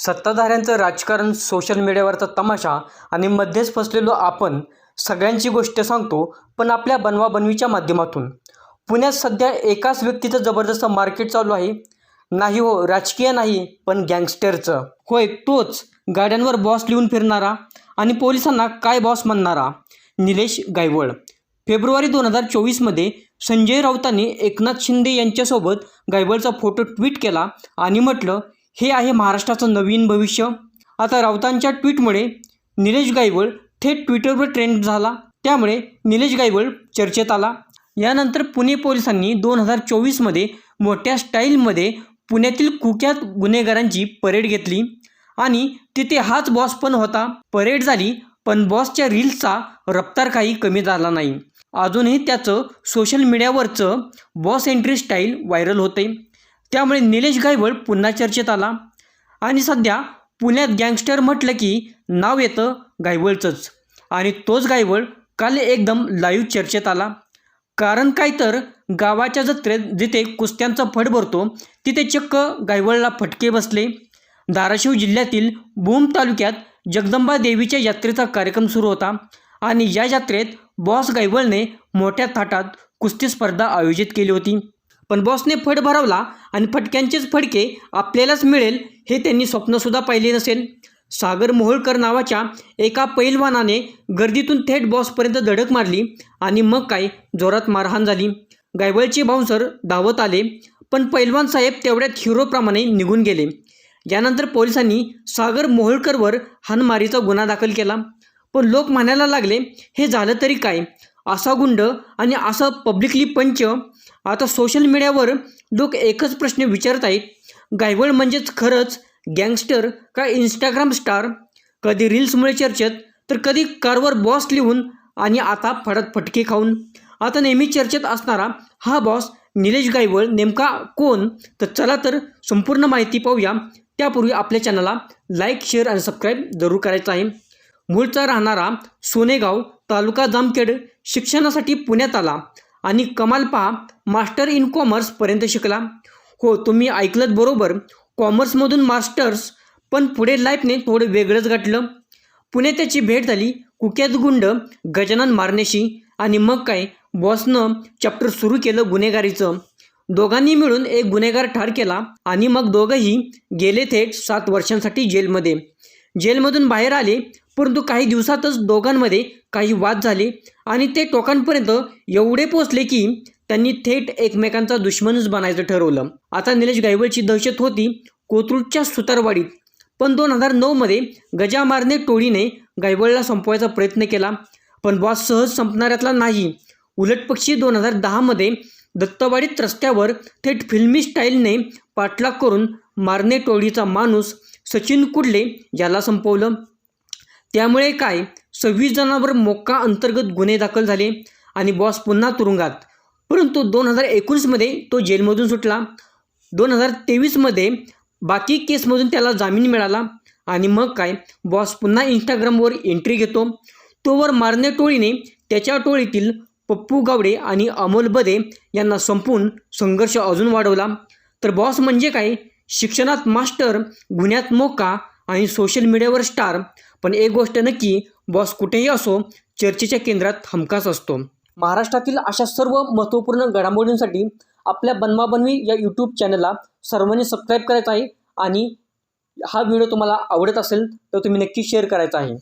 सत्ताधाऱ्यांचं राजकारण सोशल मीडियावरचा तमाशा आणि मध्येच फसलेलो आपण सगळ्यांची गोष्ट सांगतो पण आपल्या बनवाबनवीच्या माध्यमातून. पुण्यात सध्या एकाच व्यक्तीचं जबरदस्त मार्केट चालू आहे. नाही हो राजकीय नाही पण गँगस्टरचं होय तोच. गाड्यांवर बॉस लिहून फिरणारा आणि पोलिसांना काय बॉस म्हणणारा? निलेश गायवळ. फेब्रुवारी दोन हजार चोवीसमध्ये संजय राऊतांनी एकनाथ शिंदे यांच्यासोबत गायवळचा फोटो ट्विट केला आणि म्हटलं हे आहे महाराष्ट्राचं नवीन भविष्य. आता राऊतांच्या ट्विटमुळे निलेश गायवळ थेट ट्विटरवर ट्रेंड झाला. त्यामुळे निलेश गायवळ चर्चेत आला. यानंतर पुणे पोलिसांनी दोन हजार चोवीसमध्ये मोठ्या स्टाईलमध्ये पुण्यातील कुख्यात गुन्हेगारांची परेड घेतली. आणि तिथे हाच बॉस पण होता. परेड झाली पण बॉसच्या रील्सचा रफ्तार काही कमी झाला नाही. अजूनही त्याचं सोशल मीडियावरचं बॉस एंट्री स्टाईल व्हायरल होते. त्यामुळे निलेश गायवळ पुन्हा चर्चेत आला. आणि सध्या पुण्यात गँगस्टर म्हटलं की नाव येतं गायवळचंच आणि तोच गायवळ काल एकदम लाईव्ह चर्चेत आला. कारण काय तर गावाच्या जत्रेत जिथे कुस्त्यांचा फड भरतो तिथे चक्क गायवळला फटके बसले. धाराशिव जिल्ह्यातील भूम तालुक्यात जगदंबा देवीच्या यात्रेचा कार्यक्रम सुरू होता. आणि या यात्रेत बॉस गायवळने मोठ्या थाटात कुस्ती स्पर्धा आयोजित केली होती. पण बॉसने फड भरवला आणि फटक्यांचेच फडके आपल्यालाच मिळेल हे त्यांनी स्वप्नसुद्धा पाहिले नसेल. सागर मोहोळकर नावाच्या एका पैलवानाने गर्दीतून थेट बॉसपर्यंत धडक मारली आणि मग काय? जोरात मारहाण झाली. गायवळचे बाउन्सर धावत आले पण पैलवान साहेब तेवढ्यात हिरोप्रमाणे निघून गेले. यानंतर पोलिसांनी सागर मोहोळकरवर हानमारीचा गुन्हा दाखल केला. पण लोक म्हणायला लागले हे झालं तरी काय? असा गुंड आणि असं पब्लिकली पंच आता सोशल मीडियावर लोक एकच प्रश्न विचारत आहेत. गायवळ म्हणजेच खरंच गँगस्टर का इंस्टाग्राम स्टार कधी रील्समुळे चर्चेत तर कधी कारवर बॉस लिहून आणि आता फडत फटके खाऊन. आता नेहमी चर्चेत असणारा हा बॉस निलेश गायवळ नेमका कोण? तर चला तर संपूर्ण माहिती पाहूया. त्यापूर्वी आपल्या चॅनलला लाईक शेअर आणि सबस्क्राईब जरूर करायचं आहे. मूळचा राहणारा सोनेगाव तालुका जामखेड शिक्षणासाठी पुण्यात आला आणि कमाल पहा मास्टर इन कॉमर्सपर्यंत शिकला. हो तुम्ही ऐकलत बरोबर. कॉमर्समधून मास्टर्स पण पुढे लाईफने थोडं वेगळंच गाठलं. पुणे त्याची भेट झाली कुख्यात गुंड गजानन मारण्याशी आणि मग काय बॉसनं चॅप्टर सुरू केलं गुन्हेगारीचं. दोघांनी मिळून एक गुन्हेगार ठार केला आणि मग दोघंही गेले थेट सात वर्षांसाठी जेलमध्ये. जेलमधून बाहेर आले परंतु काही दिवसातच दोघांमध्ये काही वाद झाले आणि ते टोकांपर्यंत एवढे पोचले की त्यांनी थेट एकमेकांचा दुश्मनच बनायचं ठरवलं. आता निलेश गायवळची दहशत होती कोथरूडच्या सुतारवाडीत. पण दोन हजार नऊमध्ये गजा मारणे टोळीने गायवळला संपवायचा प्रयत्न केला. पण बॉस सहज संपणाऱ्यातला नाही. उलटपक्षी दोन हजार दहामध्ये दत्तवाडीत रस्त्यावर थेट फिल्मी स्टाईलने पाठलाग करून मारणे टोळीचा माणूस सचिन कुडले याला संपवलं. त्यामुळे काय? सव्वीस जणांवर मोक्का अंतर्गत गुन्हे दाखल झाले आणि बॉस पुन्हा तुरुंगात. परंतु दोन हजार एकोणीसमध्ये तो जेलमधून सुटला. दोन हजार तेवीसमध्ये बाकी केसमधून त्याला जामीन मिळाला आणि मग काय? बॉस पुन्हा इंस्टाग्रामवर एंट्री घेतो. तोवर मारणे टोळीने त्याच्या टोळीतील पप्पू गावडे आणि अमोल बदे यांना संपून संघर्ष अजून वाढवला. तर बॉस म्हणजे काय? शिक्षणात मास्टर गुन्ह्यात मोका आणि सोशल मीडियावर स्टार पण एक गोष्ट नक्की बॉस कुठेही असो चर्चेच्या केंद्रात हमखास असतो. महाराष्ट्रातील अशा सर्व महत्त्वपूर्ण घडामोडींसाठी आपल्या बनवाबनवी या यूट्यूब चॅनलला सर्वांनी सबस्क्राईब करायचं आहे. आणि हा व्हिडिओ तुम्हाला आवडत असेल तर तुम्ही नक्की शेअर करायचा आहे.